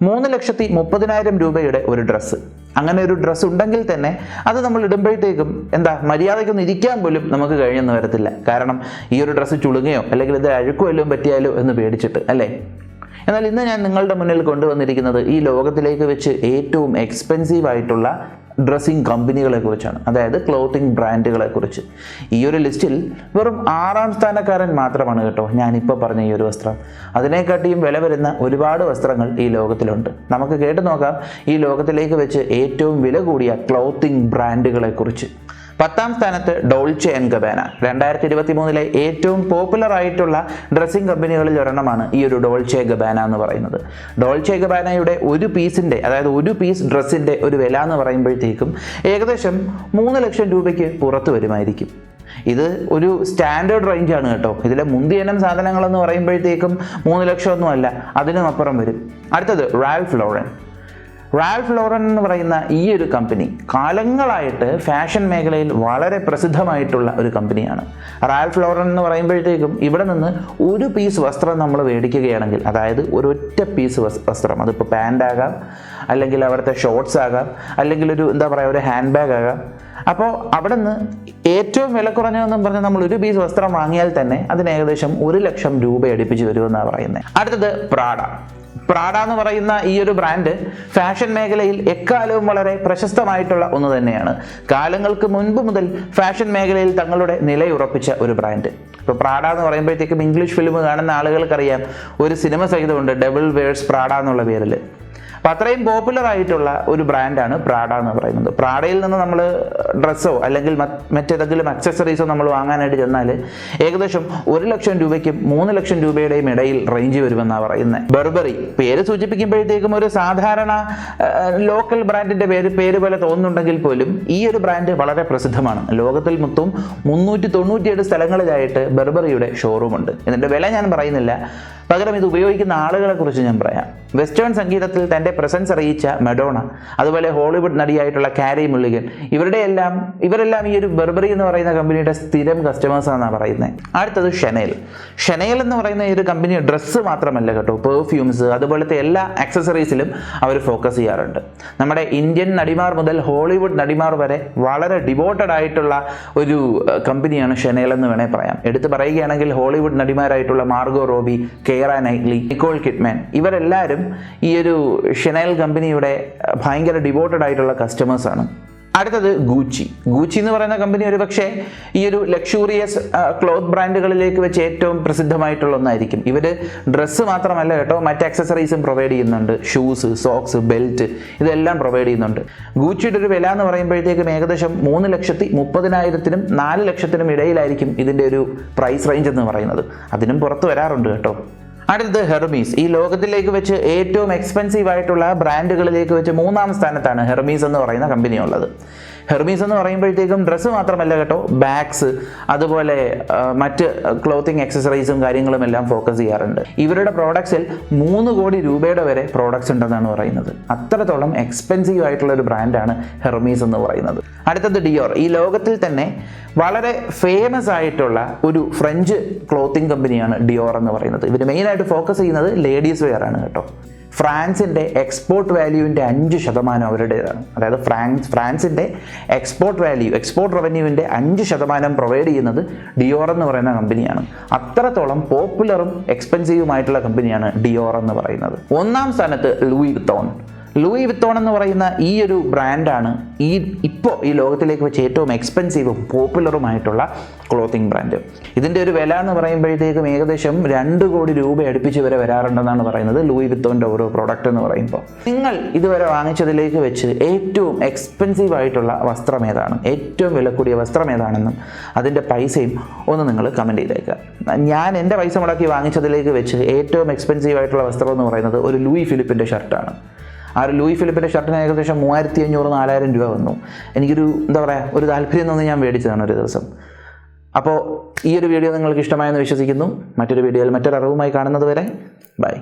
മൂന്ന് ലക്ഷത്തി മുപ്പതിനായിരം രൂപയുടെ ഒരു ഡ്രസ്സ് അങ്ങനെ ഒരു ഡ്രസ്സ് ഉണ്ടെങ്കിൽ തന്നെ അത് നമ്മൾ ഇടുമ്പോഴത്തേക്കും എന്താ മര്യാദയ്ക്കൊന്നും ഇരിക്കാൻ പോലും നമുക്ക് കഴിഞ്ഞെന്ന് വരത്തില്ല. കാരണം ഈ ഒരു ഡ്രസ്സ് ചുളുങ്ങയോ അല്ലെങ്കിൽ ഇത് അഴുക്കോ പറ്റിയാലോ എന്ന് പേടിച്ചിട്ട് അല്ലേ? എന്നാൽ ഇന്ന് ഞാൻ നിങ്ങളുടെ മുന്നിൽ കൊണ്ടുവന്നിരിക്കുന്നത് ഈ ലോകത്തിലേക്ക് വെച്ച് ഏറ്റവും എക്സ്പെൻസീവ് ആയിട്ടുള്ള ഡ്രസ്സിങ് കമ്പനികളെ കുറിച്ചാണ് അതായത് ക്ലോത്തിങ് ബ്രാൻഡുകളെ കുറിച്ച് ഈ ഒരു ലിസ്റ്റിൽ വെറും ആറാം സ്ഥാനക്കാരൻ മാത്രമാണ് കേട്ടോ ഞാനിപ്പോൾ പറഞ്ഞ ഈ ഒരു വസ്ത്രം. അതിനെക്കാട്ടിയും വില വരുന്ന ഒരുപാട് വസ്ത്രങ്ങൾ ഈ ലോകത്തിലുണ്ട്. നമുക്ക് കേട്ടു നോക്കാം ഈ ലോകത്തിലേക്ക് വെച്ച് ഏറ്റവും വില കൂടിയ ക്ലോത്തിങ് ബ്രാൻഡുകളെ കുറിച്ച് പത്താം സ്ഥാനത്ത് ഡോൾച്ച് ആൻഡ് ഗബാന രണ്ടായിരത്തി ഇരുപത്തി മൂന്നിലെ ഏറ്റവും പോപ്പുലർ ആയിട്ടുള്ള ഡ്രസ്സിംഗ് കമ്പനികളിൽ ഒരെണ്ണമാണ് ഈ ഒരു ഡോൾച്ചെ ഗബാന എന്ന് പറയുന്നത്. ഡോൾച്ചെ ഗബാനയുടെ ഒരു പീസിന്റെ അതായത് ഒരു പീസ് ഡ്രസ്സിന്റെ ഒരു വില എന്ന് പറയുമ്പോഴത്തേക്കും ഏകദേശം മൂന്ന് ലക്ഷം രൂപയ്ക്ക് പുറത്ത് വരുമായിരിക്കും. ഇത് ഒരു സ്റ്റാൻഡേർഡ് റേഞ്ചാണ് കേട്ടോ. ഇതിലെ മുന്തിയനം സാധനങ്ങളെന്ന് പറയുമ്പോഴത്തേക്കും മൂന്ന് ലക്ഷമൊന്നുമല്ല അതിനും അപ്പുറം വരും. അടുത്തത് റാൽഫ് ലോറൻ റാൽഫ് ലോറൻ എന്ന് പറയുന്ന ഈ ഒരു കമ്പനി കാലങ്ങളായിട്ട് ഫാഷൻ മേഖലയിൽ വളരെ പ്രസിദ്ധമായിട്ടുള്ള ഒരു കമ്പനിയാണ്. റാൽഫ് ലോറൻ എന്ന് പറയുമ്പോഴത്തേക്കും ഇവിടെ നിന്ന് ഒരു പീസ് വസ്ത്രം നമ്മൾ മേടിക്കുകയാണെങ്കിൽ അതായത് ഒരൊറ്റ പീസ് വസ്ത്രം അതിപ്പോൾ പാന്റ് ആകാം അല്ലെങ്കിൽ അവിടുത്തെ ഷോർട്സ് ആകാം അല്ലെങ്കിൽ ഒരു എന്താ പറയുക ഒരു ഹാൻഡ് ബാഗ് ആകാം. അപ്പോൾ അവിടെ നിന്ന് ഏറ്റവും വില കുറഞ്ഞതെന്നും പറഞ്ഞാൽ നമ്മൾ ഒരു പീസ് വസ്ത്രം വാങ്ങിയാൽ തന്നെ അതിന് ഏകദേശം ഒരു ലക്ഷം രൂപ അടുപ്പിച്ച് വരുമെന്നാണ് പറയുന്നത്. അടുത്തത് പ്രാഡ പ്രാഡ എന്ന് പറയുന്ന ഈ ഒരു ബ്രാൻഡ് ഫാഷൻ മേഖലയിൽ എക്കാലവും വളരെ പ്രശസ്തമായിട്ടുള്ള ഒന്ന് തന്നെയാണ്. കാലങ്ങൾക്ക് മുൻപ് മുതൽ ഫാഷൻ മേഖലയിൽ തങ്ങളുടെ നിലയുറപ്പിച്ച ഒരു ബ്രാൻഡ് ഇപ്പോൾ പ്രാഡ എന്ന് പറയുമ്പോഴത്തേക്കും ഇംഗ്ലീഷ് ഫിലിം കാണുന്ന ആളുകൾക്കറിയാം ഒരു സിനിമ സഹിതമുണ്ട് ഡബിൾ വേഴ്സ് പ്രാഡ എന്നുള്ള പേരിൽ അപ്പം അത്രയും പോപ്പുലർ ആയിട്ടുള്ള ഒരു ബ്രാൻഡാണ് പ്രാഡ എന്ന് പറയുന്നത്. പ്രാഡയിൽ നിന്ന് നമ്മൾ ഡ്രസ്സോ അല്ലെങ്കിൽ മറ്റ് മറ്റേതെങ്കിലും അക്സസറീസോ നമ്മൾ വാങ്ങാനായിട്ട് ചെന്നാൽ ഏകദേശം ഒരു ലക്ഷം രൂപയ്ക്കും മൂന്ന് ലക്ഷം രൂപയുടെയും ഇടയിൽ റേഞ്ച് വരുമെന്നാണ് പറയുന്നത് ബെർബറി പേര് സൂചിപ്പിക്കുമ്പോഴത്തേക്കും ഒരു സാധാരണ ലോക്കൽ ബ്രാൻഡിന്റെ പേര് പേര് പോലെ തോന്നുന്നുണ്ടെങ്കിൽ പോലും ഈ ഒരു ബ്രാൻഡ് വളരെ പ്രസിദ്ധമാണ്. ലോകത്തിൽ മൊത്തം മുന്നൂറ്റി തൊണ്ണൂറ്റിയേഴ് സ്ഥലങ്ങളിലായിട്ട് ബെർബറിയുടെ ഷോറൂമുണ്ട് ഇതിന്റെ വില ഞാൻ പറയുന്നില്ല. പകരം ഇത് ഉപയോഗിക്കുന്ന ആളുകളെ കുറിച്ച് ഞാൻ പറയാം. വെസ്റ്റേൺ സംഗീതത്തിൽ തന്റെ പ്രസൻസ് അറിയിച്ച മെഡോണ അതുപോലെ ഹോളിവുഡ് നടിയായിട്ടുള്ള കാരി മുള്ളികൻ ഇവരുടെ എല്ലാം ഇവരെല്ലാം ഈ ഒരു ബെർബറി എന്ന് പറയുന്ന കമ്പനിയുടെ സ്ഥിരം കസ്റ്റമേഴ്സ് ആണെന്നാണ് പറയുന്നത് അടുത്തത് ഷെനേൽ ഷെനേൽ എന്ന് പറയുന്ന ഈ ഒരു കമ്പനി ഡ്രസ്സ് മാത്രമല്ല കേട്ടോ പെർഫ്യൂംസ് അതുപോലത്തെ എല്ലാ ആക്സസറീസിലും അവർ ഫോക്കസ് ചെയ്യാറുണ്ട്. നമ്മുടെ ഇന്ത്യൻ നടിമാർ മുതൽ ഹോളിവുഡ് നടിമാർ വരെ വളരെ ഡിവോട്ടഡ് ആയിട്ടുള്ള ഒരു കമ്പനിയാണ് ഷെനേൽ എന്ന് വേണേൽ പറയാം. എടുത്തു പറയുകയാണെങ്കിൽ Hollywood നടിമാരായിട്ടുള്ള Margot Robbie Keira Knightley Nicole Kidman ഇവരെല്ലാവരും ഈ ഒരു ഷെനൈൽ കമ്പനിയുടെ ഭയങ്കര ഡിവോട്ടഡ് ആയിട്ടുള്ള കസ്റ്റമേഴ്സാണ് അടുത്തത് ഗൂച്ചി ഗൂച്ചി എന്ന് പറയുന്ന കമ്പനി ഒരു പക്ഷേ ഈ ഒരു ലക്ഷൂറിയസ് ക്ലോത്ത് ബ്രാൻഡുകളിലേക്ക് വെച്ച് ഏറ്റവും പ്രസിദ്ധമായിട്ടുള്ള ഒന്നായിരിക്കും. ഇവർ ഡ്രസ്സ് മാത്രമല്ല കേട്ടോ മറ്റ് അക്സസറീസും പ്രൊവൈഡ് ചെയ്യുന്നുണ്ട്. ഷൂസ് സോക്സ് ബെൽറ്റ് ഇതെല്ലാം പ്രൊവൈഡ് ചെയ്യുന്നുണ്ട്. ഗൂച്ചിയുടെ ഒരു വില എന്ന് പറയുമ്പോഴത്തേക്കും ഏകദേശം മൂന്ന് ലക്ഷത്തി മുപ്പതിനായിരത്തിനും നാല് ലക്ഷത്തിനും ഇടയിലായിരിക്കും ഇതിന്റെ ഒരു പ്രൈസ് റേഞ്ച് എന്ന് പറയുന്നത്. അതിനും പുറത്ത് വരാറുണ്ട് കേട്ടോ. അടുത്തത് ഹെർമീസ്. ഈ ലോകത്തിലേക്ക് വെച്ച് ഏറ്റവും എക്സ്പെൻസീവ് ആയിട്ടുള്ള ബ്രാൻഡുകളിലേക്ക് വെച്ച് മൂന്നാം സ്ഥാനത്താണ് ഹെർമീസ് എന്ന് പറയുന്ന കമ്പനി ഉള്ളത് ഹെർമീസ് എന്ന് പറയുമ്പോഴത്തേക്കും ഡ്രസ്സ് മാത്രമല്ല കേട്ടോ ബാഗ്സ് അതുപോലെ മറ്റ് ക്ലോത്തിങ് എക്സസറീസും കാര്യങ്ങളും എല്ലാം ഫോക്കസ് ചെയ്യാറുണ്ട്. ഇവരുടെ പ്രോഡക്ട്സിൽ മൂന്ന് കോടി രൂപയുടെ വരെ പ്രോഡക്ട്സ് ഉണ്ടെന്നാണ് പറയുന്നത്. അത്രത്തോളം എക്സ്പെൻസീവ് ആയിട്ടുള്ള ഒരു ബ്രാൻഡാണ് ഹെർമീസ് എന്ന് പറയുന്നത്. അടുത്തത് ഡിയോർ ഈ ലോകത്തിൽ തന്നെ വളരെ ഫേമസ് ആയിട്ടുള്ള ഒരു ഫ്രഞ്ച് ക്ലോത്തിങ് കമ്പനിയാണ് ഡിയോർ എന്ന് പറയുന്നത്. ഇവർ മെയിനായിട്ട് ഫോക്കസ് ചെയ്യുന്നത് ലേഡീസ് വെയർ ആണ് കേട്ടോ. ഫ്രാൻസിന്റെ എക്സ്പോർട്ട് വാല്യൂവിന്റെ അഞ്ച് ശതമാനം അവരുടേതാണ്. അതായത് ഫ്രാൻസ് ഫ്രാൻസിന്റെ എക്സ്പോർട്ട് വാല്യൂ എക്സ്പോർട്ട് റവന്യൂവിന്റെ അഞ്ച് ശതമാനം പ്രൊവൈഡ് ചെയ്യുന്നത് ഡിയോർ എന്ന് പറയുന്ന കമ്പനിയാണ്. അത്രത്തോളം പോപ്പുലറും എക്സ്പെൻസീവുമായിട്ടുള്ള കമ്പനിയാണ് ഡിയോർ എന്ന് പറയുന്നത്. ഒന്നാം സ്ഥാനത്ത് ലൂയി വിത്തോൺ ലൂയി വിത്തോൺ എന്ന് പറയുന്ന ഈ ഒരു ബ്രാൻഡാണ് ഈ ഇപ്പോൾ ഈ ലോകത്തിലേക്ക് വെച്ച് ഏറ്റവും എക്സ്പെൻസീവും പോപ്പുലറുമായിട്ടുള്ള ക്ലോത്തിങ് ബ്രാൻഡ് ഇതിന്റെ ഒരു വില എന്ന് പറയുമ്പോഴത്തേക്കും ഏകദേശം രണ്ട് കോടി രൂപ അടുപ്പിച്ച് വരെ വരാറുണ്ടെന്നാണ് പറയുന്നത് ലൂയി വിത്തോന്റെ ഓരോ പ്രോഡക്റ്റ് എന്ന് പറയുമ്പോൾ നിങ്ങൾ ഇതുവരെ വാങ്ങിച്ചതിലേക്ക് വെച്ച് ഏറ്റവും എക്സ്പെൻസീവ് ആയിട്ടുള്ള വസ്ത്രം ഏതാണ്? ഏറ്റവും വില കൂടിയ വസ്ത്രം ഏതാണെന്നും അതിന്റെ പൈസയും ഒന്ന് നിങ്ങൾ കമന്റ് ചെയ്തേക്കുക ഞാൻ എന്റെ പൈസ മുടക്കി വാങ്ങിച്ചതിലേക്ക് വെച്ച് ഏറ്റവും എക്സ്പെൻസീവ് ആയിട്ടുള്ള വസ്ത്രം എന്ന് പറയുന്നത് ഒരു ലൂയി ഫിലിപ്പിന്റെ ഷർട്ടാണ് ആ ഒരു ലൂയി ഫിലിപ്പിന്റെ ഷർട്ടിന് ഏകദേശം മൂവായിരത്തി അഞ്ഞൂറ് നാലായിരം രൂപ വന്നു. എനിക്കൊരു എന്താ പറയുക ഒരു താല്പര്യം തന്നെ ഞാൻ മേടിച്ചതാണ് ഒരു ദിവസം. അപ്പോൾ ഈ ഒരു വീഡിയോ നിങ്ങൾക്ക് ഇഷ്ടമായെന്ന് വിശ്വസിക്കുന്നു. മറ്റൊരു വീഡിയോയിൽ മറ്റൊരു അറിവുമായി കാണുന്നത് വരെ ബൈ.